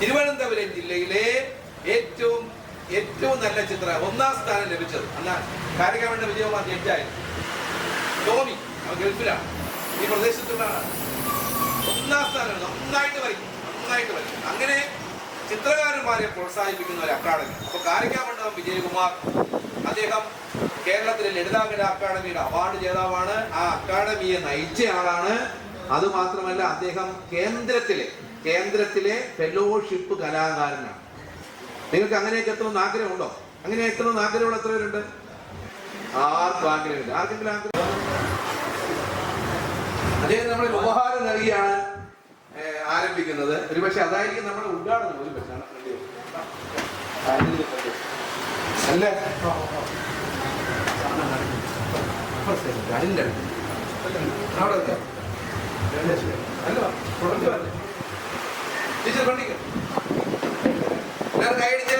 തിരുവനന്തപുരം ജില്ലയിലെ ഏറ്റവും ഏറ്റവും നല്ല ചിത്രം ഒന്നാം സ്ഥാനം ലഭിച്ചത്. അന്ന് കാര്യകാമന്റെ വിജയകുമാർ ജഡ്ജായിരുന്നു ടോമി അവൻ ഗൾഫിലാണ്. ഈ പ്രദേശത്തുള്ള ഒന്നാം സ്ഥാനം നന്നായിട്ട് വരയ്ക്കും നന്നായിട്ട് വരയ്ക്കും. അങ്ങനെ ചിത്രകാരന്മാരെ പ്രോത്സാഹിപ്പിക്കുന്ന ഒരു അക്കാദമി. അപ്പൊ കാരിക്കാമണ്ഡലം വിജയകുമാർ അദ്ദേഹം കേരളത്തിലെ ലളിതാകല അക്കാദമിയുടെ അവാർഡ് ജേതാവാണ്. ആ അക്കാദമിയെ നയിച്ച ആളാണ് അതുമാത്രമല്ല അദ്ദേഹം കേന്ദ്രത്തിലെ കേന്ദ്രത്തിലെ ഫെലോഷിപ്പ് കലാകാരനാണ്. നിങ്ങൾക്ക് അങ്ങനെയൊക്കെ എത്തണമെന്ന് ആഗ്രഹമുണ്ടോ? അങ്ങനെ എത്തണമെന്ന് ആഗ്രഹമുള്ള എത്ര പേരുണ്ട് ആർക്കും ആഗ്രഹമില്ല. ആർക്കെങ്കിലും ആഗ്രഹം? അദ്ദേഹം നമ്മൾ ഉപഹാരം നൽകിയാണ് ആരംഭിക്കുന്നത്. ഒരുപക്ഷെ അതായിരിക്കും നമ്മുടെ ഉദ്ഘാടനം. ഒരുപക്ഷെ അല്ലേ. അല്ല, വരട്ടെ. ടീച്ചർ കൈയടിച്ചേ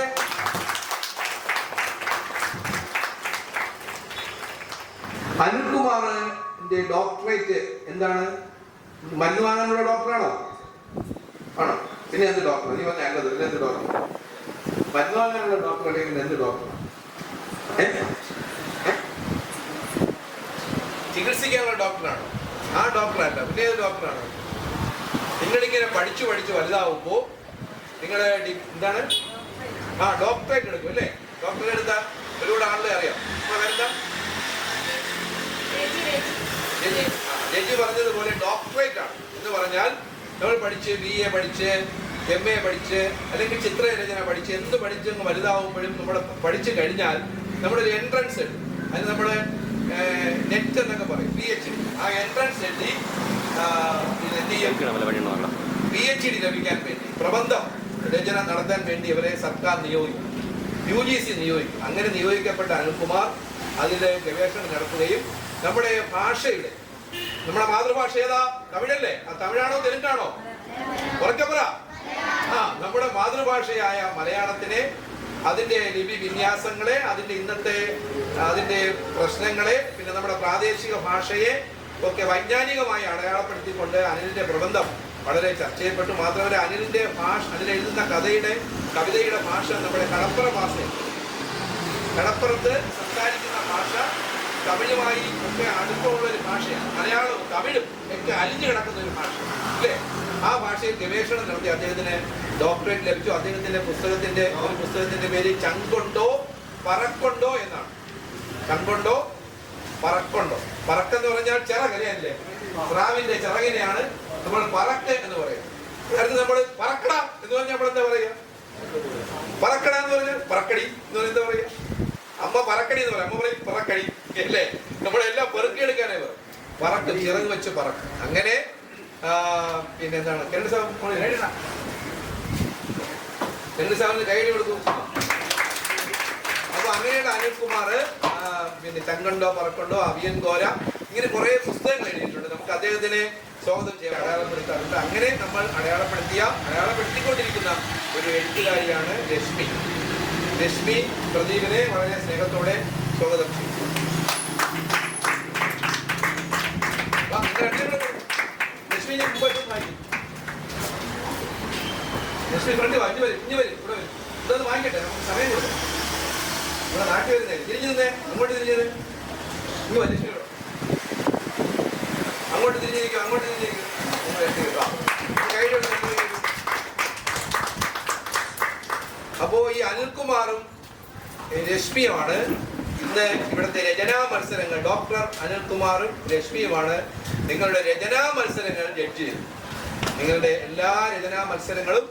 അനിൽകുമാറിന്റെ ഡോക്ടറേറ്റ് എന്താണ്? മരുന്ന് വാങ്ങാനുള്ള ഡോക്ടറാണോ? ആണോ? പിന്നെ എന്ത് ഡോക്ടർ? നീ പറഞ്ഞ അല്ലത് പിന്നെ എന്ത് ഡോക്ടർ? മരുന്ന് വാങ്ങാനുള്ള ഡോക്ടർ അല്ലെങ്കിൽ എന്ത് ഡോക്ടർ? ചികിത്സിക്കാനുള്ള ഡോക്ടറാണോ? ആ ഡോക്ടറല്ല. പിന്നെ ഏത് ഡോക്ടറാണ്? നിങ്ങളിങ്ങനെ പഠിച്ചു പഠിച്ച് വലുതാവുമ്പോൾ നിങ്ങളെ എന്താണ്? ആ ഡോക്ടറേറ്റ് എടുക്കും അല്ലേ? ഡോക്ടറേറ്റ് എടുത്ത ഒരുപാട് ആളുകളെ അറിയാം. രജി ആ, പറഞ്ഞതുപോലെ ഡോക്ടറേറ്റ് ആണ്. എന്ന് പറഞ്ഞാൽ നമ്മൾ പഠിച്ച് ബി എ പഠിച്ച് എം എ പഠിച്ച് അല്ലെങ്കിൽ ചിത്രരചന പഠിച്ച് എന്ത് പഠിച്ചങ്ങ് വലുതാവുമ്പോഴും നമ്മൾ പഠിച്ചു കഴിഞ്ഞാൽ നമ്മളൊരു എൻട്രൻസ് എഴുതും അതിന് നമ്മൾ നെറ്റ് എന്നൊക്കെ പറയും. പി എച്ച് ആ എൻട്രൻസ് എഴുതി ആ, പിന്നെ എന്ത് ചെയ്യും പി എച്ച് ഡി ലഭിക്കാൻ വേണ്ടി പ്രബന്ധം രചന നടത്താൻ വേണ്ടി ഇവരെ സർക്കാർ നിയോഗിക്കും. യു ജി സി നിയോഗിക്കും. അങ്ങനെ നിയോഗിക്കപ്പെട്ട അനിൽകുമാർ അതിൽ ഗവേഷണം നടത്തുകയും നമ്മുടെ ഭാഷയുടെ നമ്മുടെ മാതൃഭാഷ ഏതാ? തമിഴല്ലേ? ആ തമിഴാണോ തെലുങ്കാണോ? ഉറക്കെ പറ. ആ നമ്മുടെ മാതൃഭാഷയായ മലയാളത്തിനെ അതിന്റെ ലിപി വിന്യാസങ്ങളെ അതിന്റെ ഇന്നത്തെ അതിന്റെ പ്രശ്നങ്ങളെ പിന്നെ നമ്മുടെ പ്രാദേശിക ഭാഷയെ ഒക്കെ വൈജ്ഞാനികമായി അടയാളപ്പെടുത്തിക്കൊണ്ട് അനിലിന്റെ പ്രബന്ധം വളരെ ചർച്ച ചെയ്യപ്പെട്ടു മാത്രമല്ല അനിലിന്റെ ഭാഷ അതിൽ എഴുതുന്ന കഥയുടെ കവിതയുടെ ഭാഷ നമ്മുടെ കടപ്പുറ ഭാഷ കടപ്പുറത്ത് സംസാരിക്കുന്ന ഭാഷ തമിഴുമായി ഒക്കെ അടുപ്പമുള്ള ഒരു ഭാഷയാണ്. മലയാളവും തമിഴും ഒക്കെ അലിഞ്ഞു കിടക്കുന്ന ഒരു ഭാഷ അല്ലേ? ആ ഭാഷയിൽ ഗവേഷണം നടത്തി അദ്ദേഹത്തിന് ഡോക്ടറേറ്റ് ലഭിച്ചു. അദ്ദേഹത്തിന്റെ പുസ്തകത്തിന്റെ ഒരു പുസ്തകത്തിന്റെ പേര് ചങ്കൊണ്ടോ പറക്കൊണ്ടോ എന്നാണ്. ചങ്കൊണ്ടോ പറക്കൊണ്ടോ? പറക്കെന്ന് പറഞ്ഞാൽ ചിറകല്ലേ സ്രാവിന്റെ ചിറകിനെയാണ് നമ്മൾ പറക്ക് എന്ന് പറയുന്നത്. അടുത്ത് നമ്മൾ പറക്കട എന്ന് പറഞ്ഞാൽ നമ്മൾ എന്താ പറയുക? പറക്കട എന്ന് പറഞ്ഞാൽ പറക്കടി എന്ന് പറഞ്ഞാൽ എന്താ പറയുക? അമ്മ പറക്കടി എന്ന് പറയാം. അമ്മ പറയും പറക്കടി. അല്ലേ? നമ്മളെല്ലാം പെറുക്കിയെടുക്കാനേ പറയും. പറക്ക് ചിറക് വെച്ച് പറക്ക്. അങ്ങനെ പിന്നെ എന്താണ് രണ്ട് സാബ് രണ്ട് സാബിന് കൈ കൊടുത്തു അപ്പൊ അങ്ങനെയുള്ള അനിൽകുമാർ പിന്നെ ചങ്കണ്ടോ പറക്കണ്ടോ അവിയൻ കോര ഇങ്ങനെ കുറെ പുസ്തകങ്ങൾ എഴുതിയിട്ടുണ്ട്. നമുക്ക് അദ്ദേഹത്തിനെ സ്വാഗതം ചെയ്യാൻ അടയാളപ്പെടുത്താറുണ്ട്. അങ്ങനെ നമ്മൾ അടയാളപ്പെടുത്തിയ അടയാളപ്പെടുത്തിക്കൊണ്ടിരിക്കുന്ന ഒരു എഴുത്തുകാരിയാണ് രശ്മി. രശ്മി പ്രദീപിനെ വളരെ സ്നേഹത്തോടെ സ്വാഗതം ചെയ്യും വാ, നിങ്ങൾ രണ്ടുപേരും കൂടെ വരൂ. രശ്മി ഞാൻ മുമ്പ് ഒന്ന് വായിക്കും. രശ്മി ഫ്രണ്ട് വായിച്ചു വരും ഇനി വരും ഇവിടെ വരും ഇതൊന്ന് വാങ്ങിക്കട്ടെ നമുക്ക് സമയം കൊടുക്കാം ഇവിടെ നാട്ടിൽ വരുന്നേ തിരിഞ്ഞു നിന്നേ അങ്ങോട്ട് തിരിഞ്ഞത് ഇങ്ങ് വലിയ ഇഷ്ടം അങ്ങോട്ട് തിരിഞ്ഞിരിക്കും അങ്ങോട്ട് തിരിഞ്ഞിരിക്കും നിങ്ങൾ എടുത്തിരിക്കും. ആ. കൈയ്യിൽ ഒന്ന് നിങ്ങൾ കൈയ്യിൽ. അപ്പോ ഈ അനിൽകുമാറും ഏ, രശ്മിയുമാണ് ഇന്ന് ഇവിടുത്തെ രചനാ മത്സരങ്ങൾ ഡോക്ടർ അനിൽകുമാറും രശ്മിയുമാണ് നിങ്ങളുടെ രചനാ മത്സരങ്ങൾ ജഡ്ജ് ചെയ്തു നിങ്ങളുടെ എല്ലാ രചനാ മത്സരങ്ങളും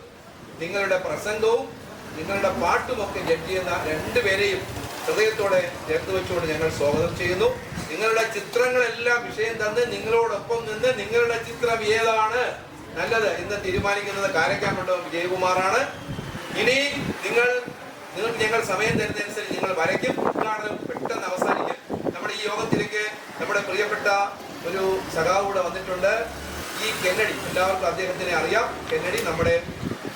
നിങ്ങളുടെ പ്രസംഗവും നിങ്ങളുടെ പാട്ടുമൊക്കെ ജഡ്ജ് ചെയ്യുന്ന രണ്ടുപേരെയും ഹൃദയത്തോടെ ചേർത്ത് വെച്ചുകൊണ്ട് ഞങ്ങൾ സ്വാഗതം ചെയ്യുന്നു. നിങ്ങളുടെ ചിത്രങ്ങളെല്ലാം വിഷയം തന്ന് നിങ്ങളോടൊപ്പം നിന്ന് നിങ്ങളുടെ ചിത്രം ഏതാണ്? നല്ലത് എന്ന് തീരുമാനിക്കുന്നത് കാരക്കാമണ്ഡപം വിജയകുമാറാണ്. ഇനി നിങ്ങൾ നിങ്ങൾക്ക് ഞങ്ങൾ സമയം തരുന്നതനുസരിച്ച് നിങ്ങൾ വരയ്ക്കും. ഉദ്ഘാടനം പെട്ടെന്ന് അവസാനിക്കും നമ്മുടെ ഈ യോഗത്തിലേക്ക് നമ്മുടെ പ്രിയപ്പെട്ട ഒരു സഖാവ് കൂടെ വന്നിട്ടുണ്ട്. ഈ കെന്നഡി എല്ലാവർക്കും അദ്ദേഹത്തിനെ അറിയാം. കെന്നഡി നമ്മുടെ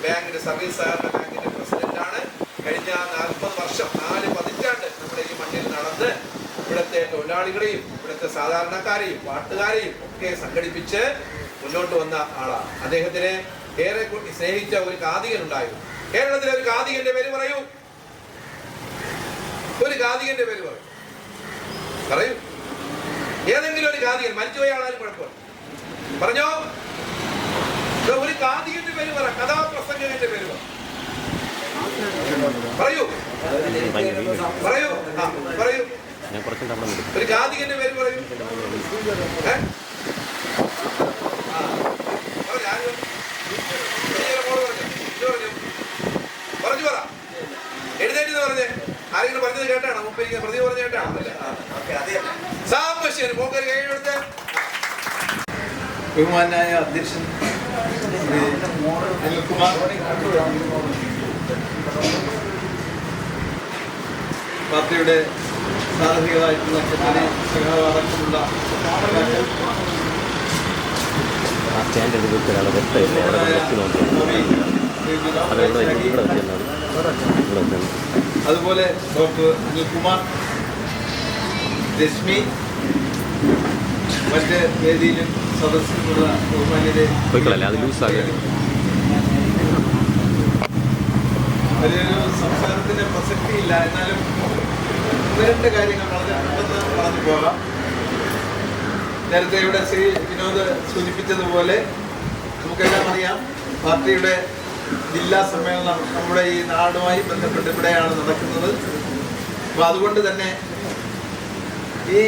ബാങ്കിന്റെ സർവീസ് സഹകരണ ബാങ്കിന്റെ പ്രസിഡന്റ് ആണ്. കഴിഞ്ഞ നാൽപ്പത് വർഷം നാല് പതിറ്റാണ്ട് നമ്മുടെ ഈ മണ്ണിൽ നടന്ന് ഇവിടുത്തെ തൊഴിലാളികളെയും ഇവിടുത്തെ സാധാരണക്കാരെയും പാട്ടുകാരെയും ഒക്കെ സംഘടിപ്പിച്ച് മുന്നോട്ട് വന്ന ആളാണ്. അദ്ദേഹത്തിന് ഏറെ സ്നേഹിച്ച ഒരു കാതികൻ ഉണ്ടായിരുന്നു കേരളത്തിലെ ഒരു കാതികന്റെ പേര് പറയൂ. ഒരു കാതികന്റെ പേര് പറയൂ പറയൂ ഏതെങ്കിലും ഒരു കാതികൻ മരിച്ചുപോയ ആളാരും കുഴപ്പമില്ല. പറഞ്ഞോ? ഒരു കാതികന്റെ പേര് പറ കഥാപ്രസംഗത്തിന്റെ പേര് പറ. പറയൂ. പറയൂ. ആ പറയൂ. ഞാൻ കുറച്ച് തവണ ഒരു കാതികന്റെ പേര് പറയൂ. പറഞ്ഞു? പറ. എഴുന്നേറ്റ് പറഞ്ഞേ. ആരെങ്കിലും പറഞ്ഞത് കേട്ടാണോ? മുപ്പത് പ്രതി പറഞ്ഞ കേട്ടാണോ? അല്ല പോക്കൊരു കൈ കൈയെടുത്ത് ബഹുമാനായ അധ്യക്ഷൻ അനിൽകുമാർ. പാർട്ടിയുടെ സാരഥികളായിട്ടുള്ള ചെന്നൈ സഹവാദത്തിലുള്ള അതുപോലെ ഡോക്ടർ അനിൽകുമാർ രശ്മി മറ്റ് വേദിയിലും സദസ്സിലുള്ള ബഹുമാന്യരെ പോയിക്കളല്ലേ? അത് ലൂസാകെ വലിയൊരു സംസാരത്തിന് പ്രസക്തിയില്ല. എന്നാലും ഒന്ന് രണ്ട് കാര്യങ്ങൾ വളരെ പെട്ടെന്ന് പറഞ്ഞു പോകാം. നേരത്തെ ഇവിടെ ശ്രീ വിനോദ് സൂചിപ്പിച്ചതുപോലെ നമുക്കെല്ലാം അറിയാം പാർട്ടിയുടെ ജില്ലാ സമ്മേളനം നമ്മുടെ ഈ നാടുമായി ബന്ധപ്പെട്ട് ഇവിടെയാണ് നടക്കുന്നത്. അപ്പോൾ അതുകൊണ്ട് തന്നെ ഈ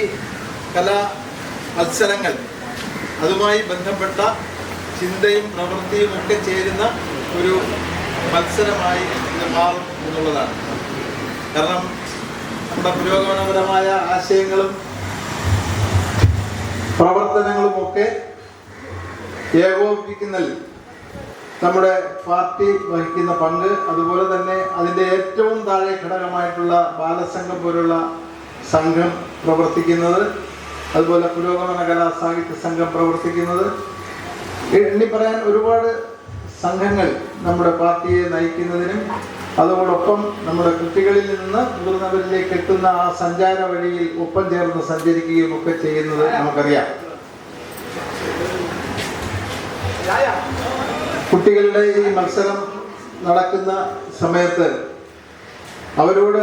കലാ മത്സരങ്ങൾ അതുമായി ബന്ധപ്പെട്ട ചിന്തയും പ്രവൃത്തിയും ഒക്കെ ചേരുന്ന ഒരു മത്സരമായി ഇത് മാറും എന്നുള്ളതാണ്. കാരണം നമ്മുടെ പുരോഗമനപരമായ ആശയങ്ങളും പ്രവർത്തനങ്ങളും ഒക്കെ ഏകോപിപ്പിക്കുന്നതിൽ നമ്മുടെ പാർട്ടി വഹിക്കുന്ന പങ്ക് അതുപോലെ തന്നെ അതിന്റെ ഏറ്റവും താഴെ ഘടകമായിട്ടുള്ള ബാലസംഘം പോലുള്ള സംഘം പ്രവർത്തിക്കുന്നത് അതുപോലെ പുരോഗമന കലാ സാഹിത്യ സംഘം പ്രവർത്തിക്കുന്നത്. എണ്ണി പറയാൻ ഒരുപാട് സംഘങ്ങൾ നമ്മുടെ പാർട്ടിയെ നയിക്കുന്നതിനും അതോടൊപ്പം നമ്മുടെ കുട്ടികളിൽ നിന്ന് മുതിർന്നവരിലേക്ക് എത്തുന്ന ആ സഞ്ചാര വഴിയിൽ ഒപ്പം ചേർന്ന് സഞ്ചരിക്കുകയും ഒക്കെ ചെയ്യുന്നത് നമുക്കറിയാം. കുട്ടികളുടെ ഈ മത്സരം നടക്കുന്ന സമയത്ത് അവരോട്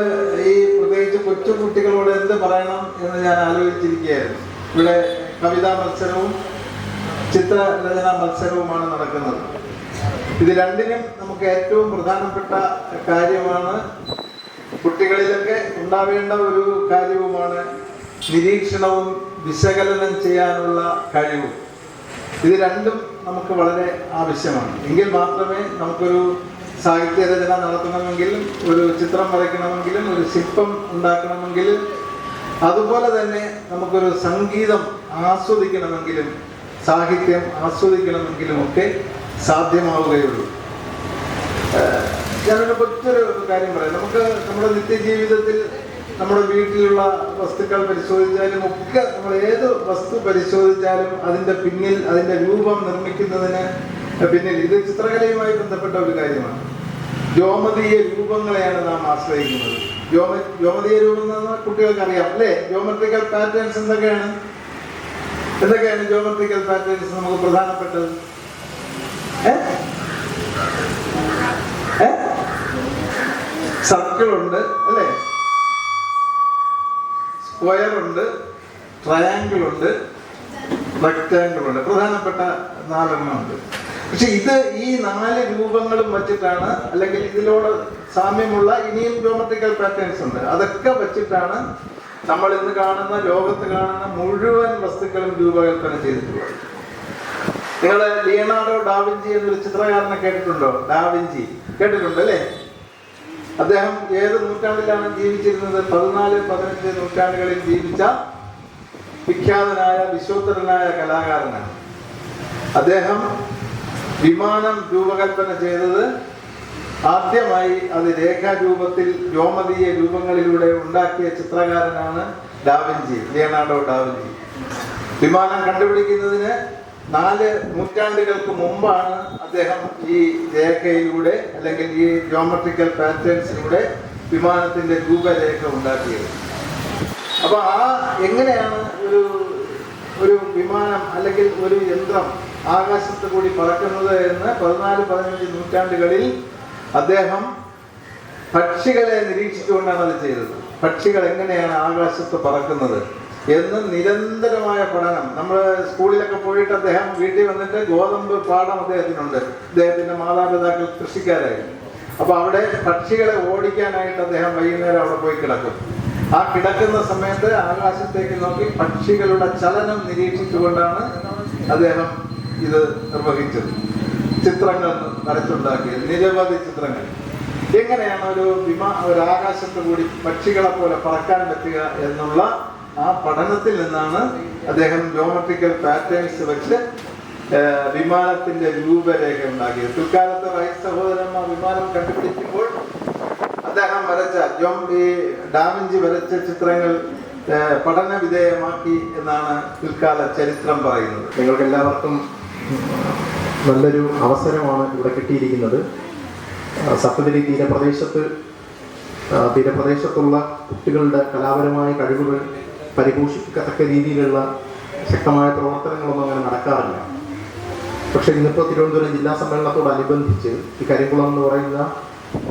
ഈ പ്രത്യേകിച്ച് കൊച്ചു കുട്ടികളോട് എന്ത് പറയണം എന്ന് ഞാൻ ആലോചിച്ചിരിക്കുകയായിരുന്നു. ഇവിടെ കവിതാ മത്സരവും ചിത്രരചന മത്സരവുമാണ് നടക്കുന്നത്. ഇത് രണ്ടിനും നമുക്ക് ഏറ്റവും പ്രധാനപ്പെട്ട കാര്യമാണ്. കുട്ടികളിലൊക്കെ ഉണ്ടാവേണ്ട ഒരു കാര്യവുമാണ് നിരീക്ഷണവും വിശകലനം ചെയ്യാനുള്ള കഴിവും. ഇത് രണ്ടും നമുക്ക് വളരെ ആവശ്യമാണ്. എങ്കിൽ മാത്രമേ നമുക്കൊരു സാഹിത്യ രചന നടത്തണമെങ്കിലും ഒരു ചിത്രം വരയ്ക്കണമെങ്കിലും ഒരു ശില്പം ഉണ്ടാക്കണമെങ്കിലും അതുപോലെ തന്നെ നമുക്കൊരു സംഗീതം ആസ്വദിക്കണമെങ്കിലും സാഹിത്യം ആസ്വദിക്കണമെങ്കിലും ഒക്കെ സാധ്യമാവുകയുള്ളൂ. ഞാനൊരു കൊച്ചൊരു കാര്യം പറയാം. നമുക്ക് നമ്മുടെ നിത്യജീവിതത്തിൽ നമ്മുടെ വീട്ടിലുള്ള വസ്തുക്കൾ പരിശോധിച്ചാലും ഒക്കെ നമ്മൾ ഏത് വസ്തു പരിശോധിച്ചാലും അതിന്റെ പിന്നിൽ അതിന്റെ രൂപം നിർമ്മിക്കുന്നതിന് പിന്നിൽ ഇത് ചിത്രകലയുമായി ബന്ധപ്പെട്ട ഒരു കാര്യമാണ്. ജോമതീയ രൂപങ്ങളെയാണ് നാം ആശ്രയിക്കുന്നത്. ജോമ ജോമതീയ രൂപം എന്ന് കുട്ടികൾക്ക് അറിയാം അല്ലേ? ജോമെട്രിക്കൽ പാറ്റേൺസ് എന്തൊക്കെയാണ്? എന്തൊക്കെയാണ് ജോമെട്രിക്കൽ പാറ്റേൺസ് നമുക്ക് പ്രധാനപ്പെട്ടത്? ഉണ്ട് അല്ലേ? സ്ക്വയർ ഉണ്ട് റെക്റ്റാങ്കിൾ ഉണ്ട്. പ്രധാനപ്പെട്ട നാലെണ്ണം ഉണ്ട്. പക്ഷെ ഇത് ഈ നാല് രൂപങ്ങളും വച്ചിട്ടാണ് അല്ലെങ്കിൽ ഇതിനോട് സാമ്യമുള്ള ഇനിയും ജോമെട്രിക്കൽ പാറ്റേൺസ് ഉണ്ട്. അതൊക്കെ വച്ചിട്ടാണ് നമ്മൾ ഇന്ന് കാണുന്ന ലോകത്ത് കാണുന്ന മുഴുവൻ വസ്തുക്കളും രൂപകൽപ്പന ചെയ്തിട്ടുള്ളത്. നിങ്ങൾ ലിയനാർഡോ ഡാവിഞ്ചി എന്നൊരു ചിത്രകാരനെ കേട്ടിട്ടുണ്ടോ? ഡാവിഞ്ചി. കേട്ടിട്ടുണ്ട് അല്ലേ? അദ്ദേഹം ഏത് നൂറ്റാണ്ടിലാണ് ജീവിച്ചിരുന്നത്? പതിനാല് പതിനഞ്ച് നൂറ്റാണ്ടുകളിൽ ജീവിച്ച വിഖ്യാതനായ വിശ്വോത്തരനായ കലാകാരനാണ്. അദ്ദേഹം വിമാനം രൂപകൽപ്പന ചെയ്തത് ആദ്യമായി അത് രേഖാരൂപത്തിൽ രോമതീയ രൂപങ്ങളിലൂടെ ഉണ്ടാക്കിയ ചിത്രകാരനാണ് ഡാവിഞ്ചി ലിയനാർഡോ ഡാവിഞ്ചി. വിമാനം കണ്ടുപിടിക്കുന്നതിന് നാല് നൂറ്റാണ്ടുകൾക്ക് മുമ്പാണ് അദ്ദേഹം ഈ രേഖയിലൂടെ അല്ലെങ്കിൽ ഈ ജോമെട്രിക്കൽ പാറ്റേൺസിലൂടെ വിമാനത്തിന്റെ രൂപരേഖ ഉണ്ടാക്കിയത്. അപ്പൊ ആ എങ്ങനെയാണ് ഒരു ഒരു വിമാനം അല്ലെങ്കിൽ ഒരു യന്ത്രം ആകാശത്ത് കൂടി പറക്കുന്നത് എന്ന് പതിനാല് പതിനഞ്ച് നൂറ്റാണ്ടുകളിൽ അദ്ദേഹം പക്ഷികളെ നിരീക്ഷിച്ചുകൊണ്ടാണ് അത് ചെയ്തത്. പക്ഷികൾ എങ്ങനെയാണ് ആകാശത്ത് പറക്കുന്നത് എന്ന് നിരന്തരമായ പഠനം. നമ്മൾ സ്കൂളിലൊക്കെ പോയിട്ട് അദ്ദേഹം വീട്ടിൽ വന്നിട്ട് ഗോതമ്പ് പാഠം അദ്ദേഹത്തിനുണ്ട്. അദ്ദേഹത്തിന്റെ മാതാപിതാക്കൾ കൃഷിക്കാരായിരുന്നു അപ്പൊ അവിടെ പക്ഷികളെ ഓടിക്കാനായിട്ട് അദ്ദേഹം വൈകുന്നേരം അവിടെ പോയി കിടക്കും. ആ കിടക്കുന്ന സമയത്ത് ആകാശത്തേക്ക് നോക്കി പക്ഷികളുടെ ചലനം നിരീക്ഷിച്ചുകൊണ്ടാണ് അദ്ദേഹം ഇത് നിർവഹിച്ചത് ചിത്രങ്ങൾ വരച്ചുണ്ടാക്കിയത് നിരവധി ചിത്രങ്ങൾ. എങ്ങനെയാണ് ഒരു വിമാ ഒരു ആകാശത്ത് കൂടി പക്ഷികളെ പോലെ പറക്കാൻ പറ്റുക എന്നുള്ള ആ പഠനത്തിൽ നിന്നാണ് അദ്ദേഹം ജോമെട്രിക്കൽ പാറ്റേൺസ് വെച്ച് വിമാനത്തിന്റെ രൂപരേഖ ഉണ്ടാക്കിയത്. പിൽക്കാലത്ത് റൈസ് സഹോദരന്മാർ വിമാനം കണ്ടുപിടിക്കുമ്പോൾ അദ്ദേഹം വരച്ച ജോം ഈ ഡാമിഞ്ചി വരച്ച ചിത്രങ്ങൾ പഠന വിധേയമാക്കി എന്നാണ് പിൽക്കാല ചരിത്രം പറയുന്നത്. നിങ്ങൾക്ക് എല്ലാവർക്കും നല്ലൊരു അവസരമാണ് ഇവിടെ കിട്ടിയിരിക്കുന്നത്. സപ്തഗിരി തീരപ്രദേശത്ത് തീരപ്രദേശത്തുള്ള കുട്ടികളുടെ കലാപരമായ കഴിവുകൾ പരിപോഷിപ്പിക്കത്തക്ക രീതിയിലുള്ള ശക്തമായ പ്രവർത്തനങ്ങളൊന്നും അങ്ങനെ നടക്കാറില്ല. പക്ഷേ ഇന്നിപ്പോൾ തിരുവനന്തപുരം ജില്ലാ സമ്മേളനത്തോടനുബന്ധിച്ച് ഈ കരിക്കുളം എന്ന് പറയുന്ന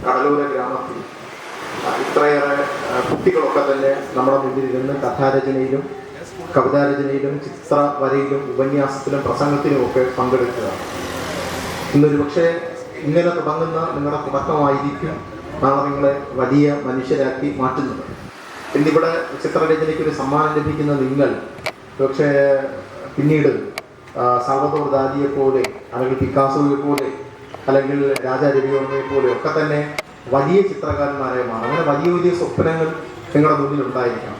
കടലോര ഗ്രാമത്തിൽ ഇത്രയേറെ കുട്ടികളൊക്കെ തന്നെ നമ്മുടെ മുന്നിൽ ഇരുന്ന് കഥാരചനയിലും കവിതാരചനയിലും ചിത്ര വരയിലും ഉപന്യാസത്തിലും പ്രസംഗത്തിലും ഒക്കെ പങ്കെടുക്കുക. ഇന്നൊരു പക്ഷേ ഇങ്ങനെ തുടങ്ങുന്ന നിങ്ങളുടെ തുടക്കമായിരിക്കും നാളെ നിങ്ങളെ വലിയ മനുഷ്യരാക്കി മാറ്റുന്നത്. ഇന്നിവിടെ ചിത്രരചനയ്ക്ക് ഒരു സമ്മാനം ലഭിക്കുന്ന നിങ്ങൾ പക്ഷേ പിന്നീട് ആ, സാൽവദോർ ദാലിയെ പോലെ അല്ലെങ്കിൽ പിക്കാസോയെ പോലെ അല്ലെങ്കിൽ രാജാ പോലെ ഒക്കെ തന്നെ വലിയ ചിത്രകാരന്മാരെ മാറും. അങ്ങനെ വലിയ വലിയ സ്വപ്നങ്ങൾ നിങ്ങളുടെ മുന്നിൽ ഉണ്ടായിരിക്കണം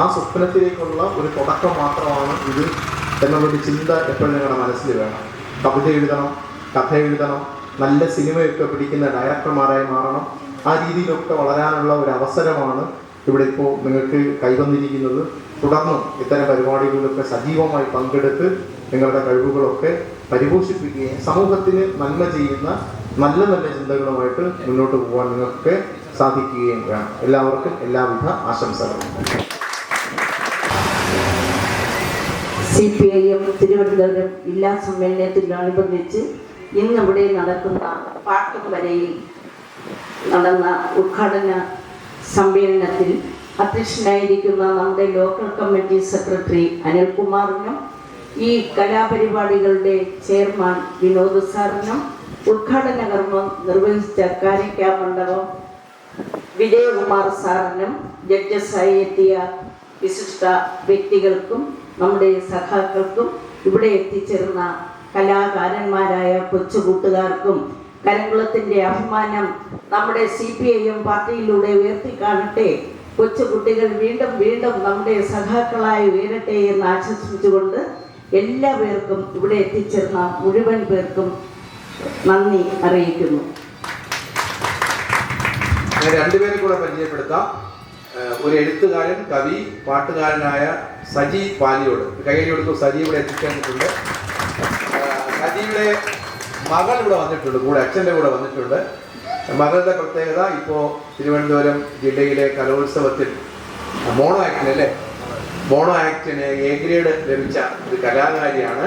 ആ സ്വപ്നത്തിലേക്കുള്ള ഒരു തുടക്കം മാത്രമാണ് ഇത് എന്നുള്ളൊരു ചിന്ത എപ്പോഴും നിങ്ങളുടെ മനസ്സിൽ വേണം. കവിത എഴുതണം കഥ എഴുതണം നല്ല സിനിമയൊക്കെ പിടിക്കുന്ന ഡയറക്ടർമാരായി മാറണം. ആ രീതിയിലൊക്കെ വളരാനുള്ള ഒരു അവസരമാണ് ഇവിടെ ഇപ്പോൾ നിങ്ങൾക്ക് കൈവന്നിരിക്കുന്നത്. തുടർന്നും ഇത്തരം പരിപാടികളിലൊക്കെ സജീവമായി പങ്കെടുത്ത് നിങ്ങളുടെ കഴിവുകളൊക്കെ പരിപോഷിപ്പിക്കുകയും സമൂഹത്തിന് നന്മ ചെയ്യുന്ന നല്ല നല്ല ചിന്തകളുമായിട്ട് മുന്നോട്ട് പോകാൻ നിങ്ങൾക്ക് സാധിക്കുകയും വേണം. എല്ലാവർക്കും എല്ലാവിധ ആശംസകളും. C P I M Thiruvananthapuram ജില്ലാ സമ്മേളനത്തിനോടനുബന്ധിച്ച് ഇന്നിവിടെ നടക്കുന്ന പാട്ടും വരയിൽ നടന്ന ഉദ്ഘാടന സമ്മേളനത്തിൽ അധ്യക്ഷനായിരിക്കുന്ന നമ്മുടെ ലോക്കൽ കമ്മിറ്റി സെക്രട്ടറി അനിൽകുമാറിനും ഈ കലാപരിപാടികളുടെ ചെയർമാൻ വിനോദ് സാറിനും ഉദ്ഘാടന കർമ്മം നിർവഹിച്ച കാരിക്കാ മണ്ഡപം വിജയകുമാർ സാറിനും ജഡ്ജസായി എത്തിയ വിശിഷ്ട വ്യക്തികൾക്കും നമ്മുടെ സഖാക്കൾക്കും ഇവിടെ എത്തിച്ചേർന്ന കലാകാരന്മാരായ കൊച്ചു കൂട്ടുകാർക്കും അഭിമാനം നമ്മുടെ സി പി ഐ എം പാർട്ടിയിലൂടെ ഉയർത്തി കാണട്ടെ കൊച്ചുകുട്ടികൾ വീണ്ടും വീണ്ടും നമ്മുടെ സഖാക്കളായി ഉയരട്ടെ എന്ന് ആശംസിച്ചുകൊണ്ട് എല്ലാ പേർക്കും ഇവിടെ എത്തിച്ചേർന്ന മുഴുവൻ പേർക്കും നന്ദി അറിയിക്കുന്നു. രണ്ടുപേരെ കൂടെ പരിചയപ്പെടുത്താം. ഒരു എഴുത്തുകാരൻ കവി പാട്ടുകാരനായ സജി പാലിയോട് കൈകാര്യം കൊടുത്തു സജി ഇവിടെ എത്തിച്ചേർന്നിട്ടുണ്ട് സജിയുടെ മകൾ ഇവിടെ വന്നിട്ടുണ്ട് കൂടെ അച്ഛന്റെ കൂടെ വന്നിട്ടുണ്ട്. മകളുടെ പ്രത്യേകത ഇപ്പോൾ തിരുവനന്തപുരം ജില്ലയിലെ കലോത്സവത്തിൽ മോണോ ആക്ടിന് അല്ലേ? മോണോ ആക്ടിന് എ ഗ്രേഡ് ലഭിച്ച ഒരു കലാകാരിയാണ്.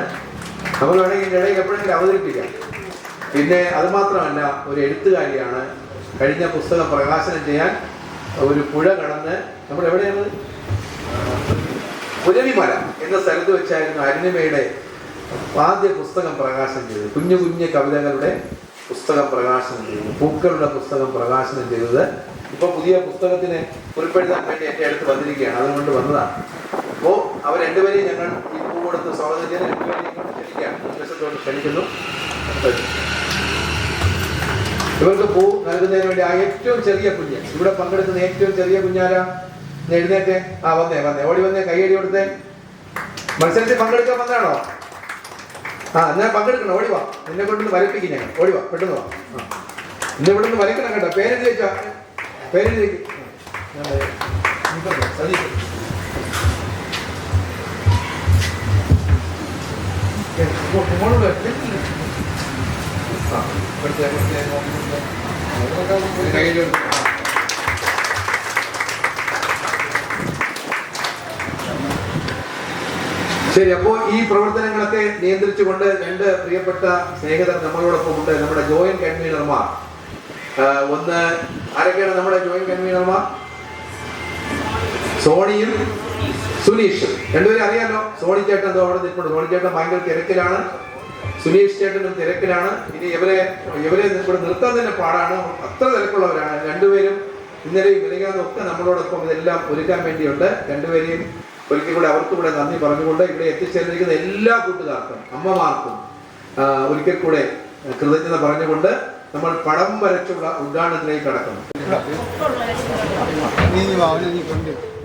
നമ്മൾ വേണമെങ്കിൽ ഇടയിൽ എപ്പോഴെങ്കിലും അവതരിപ്പിക്കാം. പിന്നെ അതുമാത്രമല്ല ഒരു എഴുത്തുകാരിയാണ്. കഴിഞ്ഞ പുസ്തകം പ്രകാശനം ചെയ്യാൻ ഒരു പുഴ കടന്ന് നമ്മൾ എവിടെയാണ്? പുരവിമല എന്ന സ്ഥലത്ത് വെച്ചായിരുന്നു അരുണിമയുടെ ആദ്യ പുസ്തകം പ്രകാശനം ചെയ്തത്. കുഞ്ഞു കുഞ്ഞു കവിതകളുടെ പുസ്തകം പ്രകാശനം ചെയ്തു. പൂക്കളുടെ പുസ്തകം പ്രകാശനം ചെയ്തത്. ഇപ്പൊ പുതിയ പുസ്തകത്തിന് കുറിപ്പെടുത്താൻ വേണ്ടി എന്റെ അടുത്ത് വന്നിരിക്കുകയാണ്. അതുകൊണ്ട് വന്നതാണ്. അപ്പോ അവർ രണ്ടുപേരെയും ഞങ്ങൾ ഈ പൂ കൊടുത്ത് സ്വാഗതം കൊണ്ട് ക്ഷണിക്കുന്നു. ഇവർക്ക് പൂ നൽകുന്നതിന് വേണ്ടി ആ ഏറ്റവും ചെറിയ കുഞ്ഞ് ഇവിടെ പങ്കെടുക്കുന്ന ഏറ്റവും ചെറിയ കുഞ്ഞാരാ? എഴുന്നേറ്റ്. ആ വന്നേ വന്നേ. ഓടി വന്നേ കൈയടി കൊടുത്തേ. മത്സരത്തിൽ പങ്കെടുക്കാൻ വന്നാണോ ആ ഞാൻ പങ്കെടുക്കണം. ഓടി വാ. എന്നെ കൊണ്ടൊന്ന് വരപ്പിക്കും ഞാൻ. ഓടി വാ പെട്ടെന്ന് വാ. എന്നെ ഇവിടെ നിന്ന് വരക്കണം കേട്ടോ. പേരെഴുതി വെച്ചാ. പേരെഴുതി വെക്ക്. ആ, നീ പറഞ്ഞോ, സതീഷ്. ഏ, ഇങ്ങോ- ഇങ്ങോട്ട് വാ. ആ, ഇവിടുത്തെ, ഇവിടുത്തെ, ഇവിടുത്തെ. ഒരു കയ്യിൽ ഒരു- ആ. ശരി അപ്പോ ഈ പ്രവർത്തനങ്ങളൊക്കെ നിയന്ത്രിച്ചുകൊണ്ട് രണ്ട് പ്രിയപ്പെട്ട സ്നേഹിതർ നമ്മളോടൊപ്പം ഉണ്ട്. നമ്മുടെ ജോയിന്റ് കൺവീനർമാർ. ഒന്ന് ആരൊക്കെയാണ് നമ്മുടെ ജോയിന്റ് കൺവീനർമാർ? സോണിയും സുനീഷും. രണ്ടുപേരും അറിയാലോ സോണി ചേട്ടൻ എന്തോ അവിടെ നിൽപ്പുണ്ട്. സോണി ചേട്ടൻ ഭയങ്കര തിരക്കിലാണ്. സുനീഷ് ചേട്ടനും തിരക്കിലാണ്. ഇനി ഇവരെ ഇവരെ ഇവിടെ നിർത്താൻ തന്നെ പാടാണ്. അത്ര തിരക്കുള്ളവരാണ്. രണ്ടുപേരും ഇന്നലെയും വിളിക്കാതെ ഒക്കെ നമ്മളോടൊപ്പം ഇതെല്ലാം ഒരുക്കാൻ വേണ്ടിയുണ്ട്. രണ്ടുപേരെയും ഒരിക്കൽ കൂടെ അവർക്കും കൂടെ നന്ദി പറഞ്ഞുകൊണ്ട് ഇവിടെ എത്തിച്ചേർന്നിരിക്കുന്ന എല്ലാ കൂട്ടുകാർക്കും അമ്മമാർക്കും ഒരിക്കൽ കൂടെ കൃതജ്ഞത പറഞ്ഞുകൊണ്ട് നമ്മൾ പടം വരച്ചുള്ള ഉദ്ഘാടനത്തിലേക്ക് കൊണ്ട്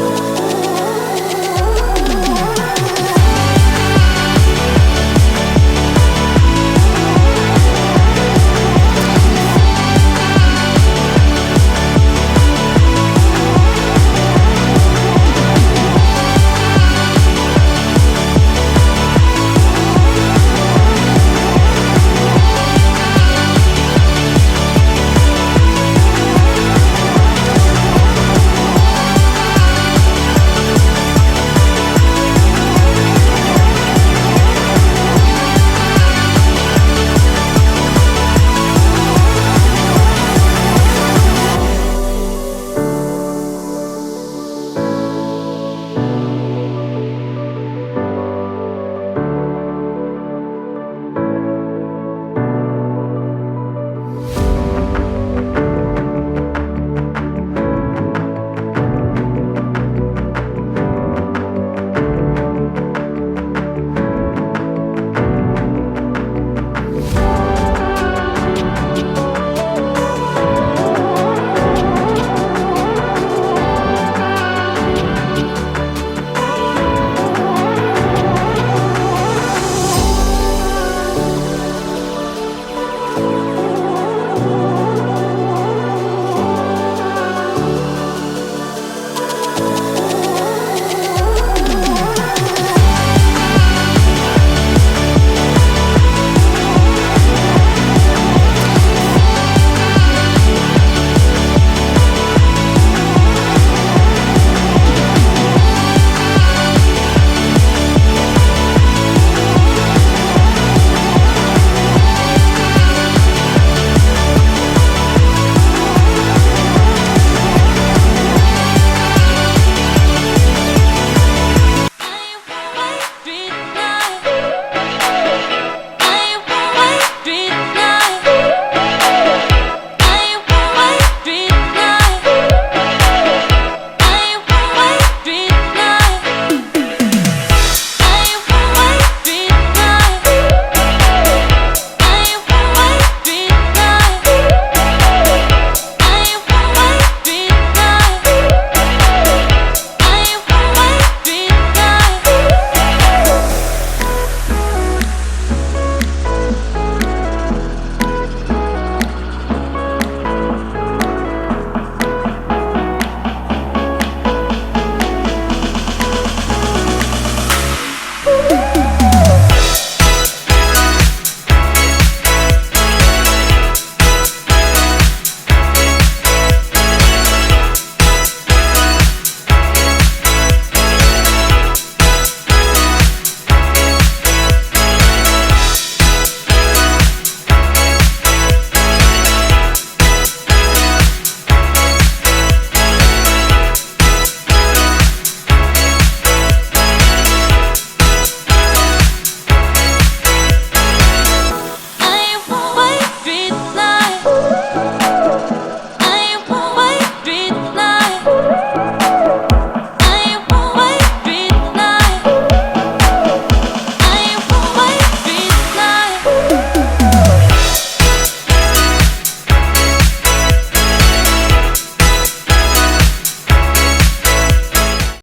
Bye.